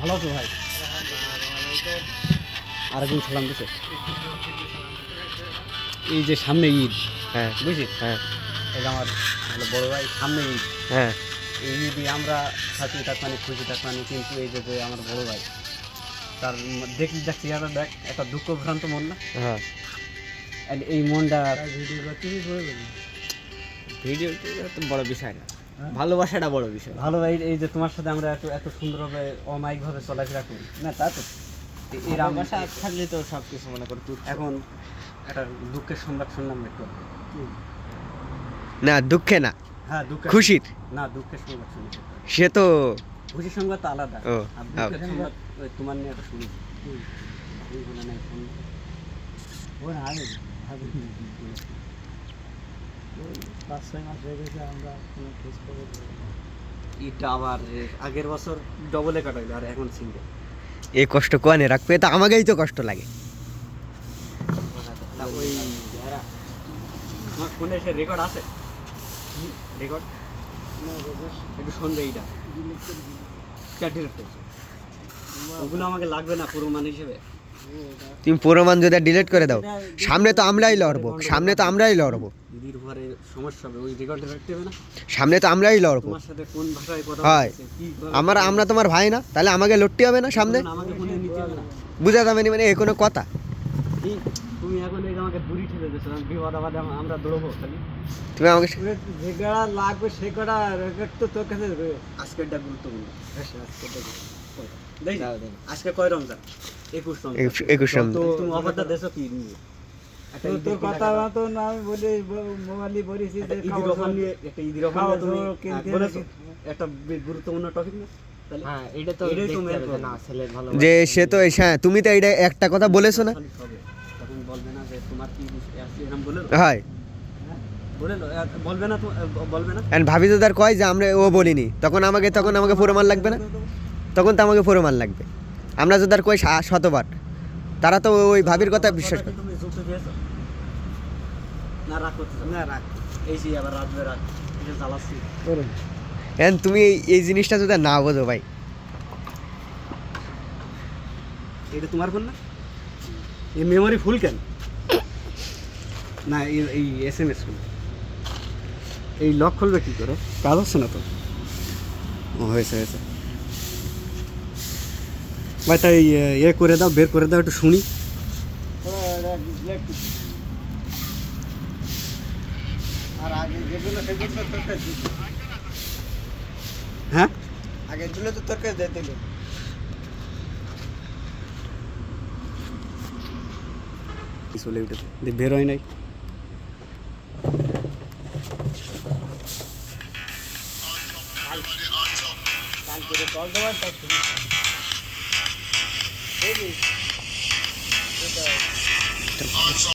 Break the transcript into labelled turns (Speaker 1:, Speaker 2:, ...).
Speaker 1: ভালো আছো ভাই আরেকদিন সালাম দিছে এই যে সামনে ঈদ
Speaker 2: হ্যাঁ
Speaker 1: বুঝছিস
Speaker 2: হ্যাঁ
Speaker 1: এই যে আমার বড় ভাই সামনে ঈদ
Speaker 2: হ্যাঁ
Speaker 1: এই ঈদে আমরা থাকি থাকবানি খুশি থাকবানি কিন্তু এই যে যে আমার বড় ভাই তার দেখলি দেখ চেহারা দেখ একটা দুঃখ ভ্রান্ত মন না
Speaker 2: হ্যাঁ
Speaker 1: আর এই মনটা
Speaker 2: ভিডিও তো বড় বিষয় না। ভালোবাসাটা বড় বিষয়।
Speaker 1: ভালো ভাই এই যে তোমার সাথে আমরা এত এত সুন্দরভাবে অমায়িকভাবে চলাফেরা করি। না তা তো। এ- এর
Speaker 2: ভালোবাসা থাকলে তো সব কিছু মনে করো তুই
Speaker 1: এখন একটা দুঃখের সংবাদ শুনলাম একটু।
Speaker 2: না দুঃখে না।
Speaker 1: হ্যাঁ দুঃখের
Speaker 2: খুশির।
Speaker 1: না দুঃখের সংবাদ শুনেছি।
Speaker 2: সে তো
Speaker 1: খুশির সংবাদ তো আলাদা। তোমার নিয়ে একটা শুনেছি। পাঁচ ছয় মাস হয়ে গেছে আমরা কোনো খোঁজ খবর এটা আবার আগের বছর ডবলে কাটাইলো আর এখন সিঙ্গেল
Speaker 2: এই কষ্ট কোয়ানে রাখবে? তো আমাকেই তো কষ্ট লাগে।
Speaker 1: তা ওই তোমার ফোনে এসে রেকর্ড আছে? রেকর্ড একটু শুনবে এইটা। ওগুলো আমাকে লাগবে না প্রমাণ হিসেবে।
Speaker 2: তুমি প্রমাণ যদি ডিলিট করে দাও সামনে তো আমরাই লড়বো সামনে তো আমরাই লড়বো। সামনে তো আমরাই লড়বো। হয়। আমার আমরা তোমার ভাই না তাহলে আমাকে লড়তে হবে না সামনে?
Speaker 1: হবে
Speaker 2: বুঝা যাবে না মানে এ কোনো কথা?
Speaker 1: তুমি এখন এই যে আমাকে দূরি ঠেলে দিচ্ছ বিপদ আবাদে আমরা দৌড়বো খালি।
Speaker 2: তুমি আমাকে
Speaker 1: যে কটা লাগবে সে কটা রেকর্ড তো তোর কাছে আজকেরটা গুরুত্বপূর্ণ। আজকেরটা গুরুত্বপূর্ণ। আজকে কয় রমজান? একুশ রমজান।
Speaker 2: একুশ- একুশ রমজান।
Speaker 1: তুমি অফারটা দেছো কি নিয়ে? একটা
Speaker 3: তো তোর কথা মতো না আমি বলি মোবাইলই বলেছি যে
Speaker 1: ঈদের অফার নিয়ে একটা ঈদের অফার তুমি হ্যাঁ। একটা গুরুত্বপূর্ণ টপিক না
Speaker 3: হ্যাঁ এটা
Speaker 1: problem।
Speaker 3: না
Speaker 2: যে সে তো হ্যাঁ তুমি তো এইটা একটা কথা বলেছ না? হয়। এন্ড ভাবি তার কয় যে আমরা ও বলিনি। তখন আমাকে তখন আমাকে প্রমাণ লাগবে না? তখন তো আমাকে প্রমাণ লাগবে। আমরা যদি তার কই শতবার। তারা তো ওই ভাবির কথা বিশ্বাস করে।
Speaker 1: তুমি যুক্ত দিয়েছ না রাগ করতে না রাগ। এই যে আবার রাখবে রাগ। এটা জ্বালাচ্ছি।
Speaker 2: এন্ড তুমি এই এই জিনিসটা যদি না বোঝো ভাই।
Speaker 1: এটা তোমার ফোন না? এই মেমোরি ফুল কেন? না এই- এই এস এম এস এই লক খুলবে কি করে? কাজ হচ্ছে না তো? ও হয়েছে হয়েছে। ভাই তাই এ, ইয়ে করে দাও বের করে দাও একটু শুনি। হ্যাঁ
Speaker 3: আগে তো তোর কাছে দিয়ে দিল
Speaker 1: চলে উঠেছে। দিয়ে বের হয় নাই।
Speaker 3: কালকে কল দেওয়ার তার শুনি বুঝলি?